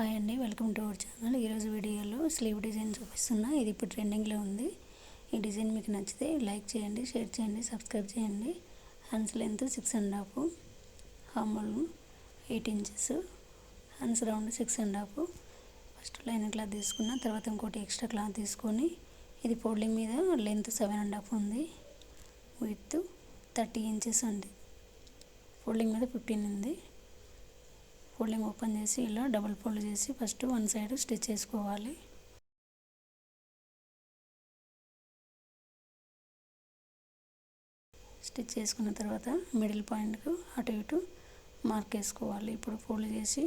Hi అండి welcome to our channel. ఈరోజు వీడియోలో స్లీవ్ డిజైన్ చూపిస్తున్నా. ఇది ఇప్పుడు ట్రెండింగ్లో ఉంది. ఈ డిజైన్ మీకు నచ్చితే లైక్ చేయండి షేర్ చేయండి సబ్స్క్రైబ్ చేయండి. Hands length six and half armhole eight inches hands round six and half. First line cloth తీసుకున్న తర్వాత ఇంకోటి ఎక్స్ట్రా క్లాత్ తీసుకొని ఇది ఫోల్డింగ్ మీద లెంత్ సెవెన్ అండ్ హాఫ్ ఉంది. విత్ థర్టీ ఇంచెస్ అండి. ఫోల్డింగ్ మీద ఫిఫ్టీన్ ఉంది. ఫోల్డింగ్ ఓపెన్ చేసి ఇలా డబుల్ ఫోల్డ్ చేసి ఫస్ట్ వన్ సైడ్ స్టిచ్ చేసుకోవాలి. స్టిచ్ చేసుకున్న తర్వాత మిడిల్ పాయింట్కు అటు ఇటు మార్క్ వేసుకోవాలి ఇప్పుడు ఫోల్డ్ చేసి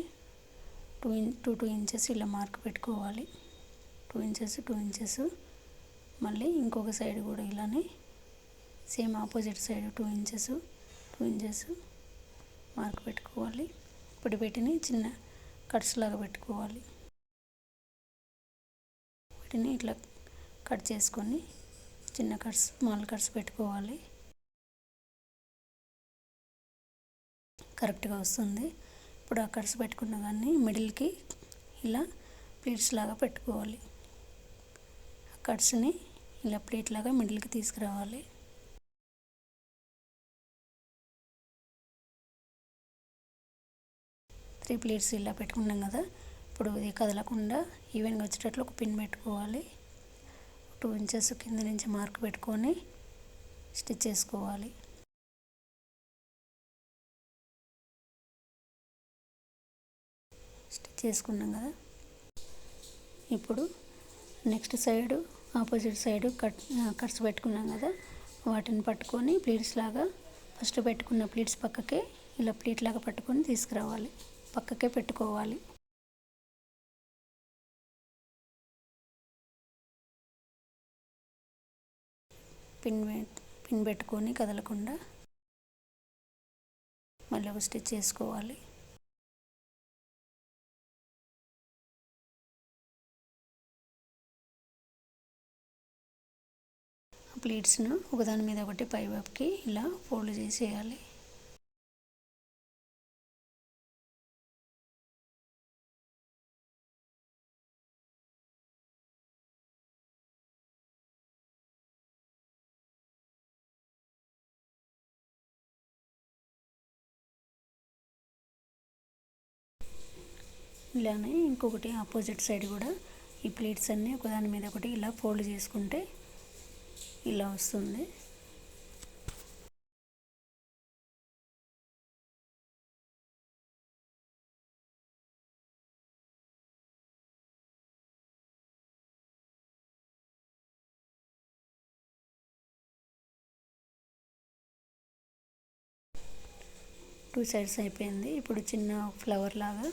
two in two two inches ఇలా మార్క్ పెట్టుకోవాలి. Two inches two inches. మళ్ళీ ఇంకొక సైడ్ కూడా ఇలానే same opposite side two inches two inches mark పెట్టుకోవాలి. ఇప్పుడు వీటిని చిన్న కట్స్ లాగా పెట్టుకోవాలి. వీటిని ఇట్లా కట్ చేసుకొని చిన్న కట్స్ స్మాల్ కట్స్ పెట్టుకోవాలి. కరెక్ట్గా వస్తుంది. ఇప్పుడు ఆ కట్స్ పెట్టుకున్న కానీ మిడిల్కి ఇలా ప్లేట్స్ లాగా పెట్టుకోవాలి. ఆ కట్స్ని ఇలా ప్లేట్ లాగా మిడిల్కి తీసుకురావాలి. త్రీ ప్లేట్స్ ఇలా పెట్టుకున్నాం కదా. ఇప్పుడు ఇది కదలకుండా ఈవెన్గా వచ్చేటట్లు ఒక పిన్ పెట్టుకోవాలి. టూ ఇంచెస్ కింద నుంచి మార్క్ పెట్టుకొని స్టిచ్ చేసుకోవాలి. స్టిచ్ చేసుకున్నాం కదా. ఇప్పుడు next side opposite side cut cuts పెట్టుకున్నాం కదా. వాటిని పట్టుకొని ప్లీట్స్ లాగా ఫస్ట్ పెట్టుకున్న ప్లీట్స్ పక్కకే ఇలా ప్లీట్ లాగా పట్టుకొని తీసుకురావాలి. పక్కకే పెట్టుకోవాలి. పిన్ పిన్ పెట్టుకొని కదలకుండా మళ్ళీ ఒక స్టిచ్ చేసుకోవాలి. ప్లీట్స్ను ఒకదాని మీద ఒకటి పైవైపుకి ఇలా ఫోల్డ్ చేసేయాలి. ఇలానే ఇంకొకటి ఆపోజిట్ సైడ్ కూడా ఈ ప్లేట్స్ అన్నీ ఒకదాని మీద ఒకటి ఇలా ఫోల్డ్ చేసుకుంటే ఇలా వస్తుంది. టూ సైడ్స్ అయిపోయింది. ఇప్పుడు చిన్న ఫ్లవర్ లాగా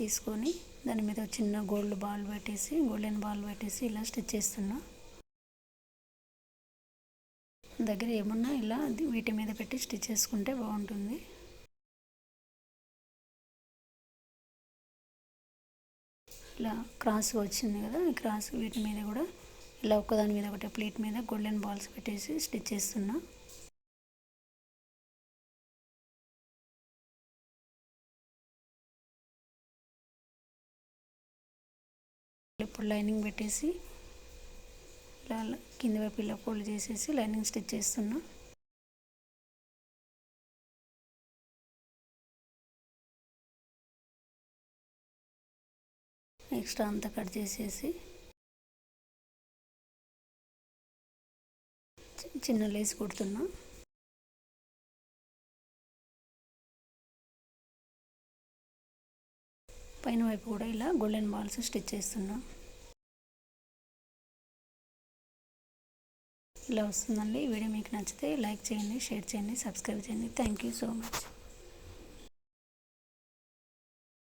తీసుకొని దాని మీద చిన్న గోల్డ్ బాల్ పెట్టేసి గోల్డెన్ బాల్ పెట్టేసి ఇలా స్టిచ్ చేస్తున్నా. దగ్గర ఏమన్నా ఇలా వీటి మీద పెట్టి స్టిచ్ చేసుకుంటే బాగుంటుంది. ఇలా క్రాస్ వచ్చింది కదా ఈ క్రాస్ వీటి మీద కూడా ఇలా ఒకదాని మీద ఒకటి ప్లేట్ మీద గోల్డెన్ బాల్స్ పెట్టేసి స్టిచ్ చేస్తున్నా. ఇప్పుడు లైనింగ్ పెట్టేసి ఇలా కింద వైపు ఇలా ఫోల్డ్ చేసేసి లైనింగ్ స్టిచ్ చేస్తున్నా. ఎక్స్ట్రా అంతా కట్ చేసేసి చిన్న లేస్ కుడుతున్నా. పైన వైపు కూడా ఇలా గోల్డెన్ బాల్స్ స్టిచ్ చేస్తున్నాం. ఇలా వస్తుందండి. ఈ వీడియో మీకు నచ్చితే లైక్ చేయండి షేర్ చేయండి సబ్స్క్రైబ్ చేయండి. Thank you so much